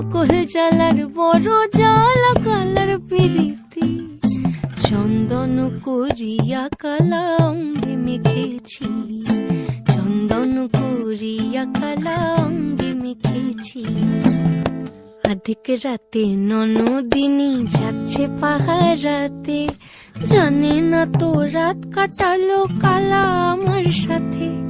সকল জ্বালার বড় জ্বালা, কালার পিরিতি। চন্দন করিয়া কালা অঙ্গে মেখেছি। চন্দন করিয়া কালা মেখেছি। আধিক রাতে ননদিনী যাচ্ছে পাহারাতে। জানে না তো রাত কাটালো কালা আমার সাথে।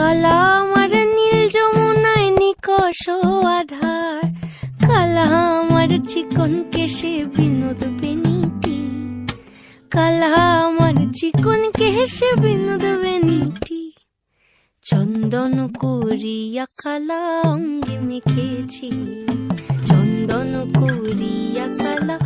কালা আমার নীল যমুনায় নিকষ আধার। কালা আমার চিকন কেশে বিনোদ বেনিটি। কালা আমার চিকন কেশে বিনোদ বেনিটি। চন্দন করিয়া কালা অঙ্গে মেখেছি চন্দন করিয়া কালা অঙ্গে মেখেছি চন্দন করিয়া কালা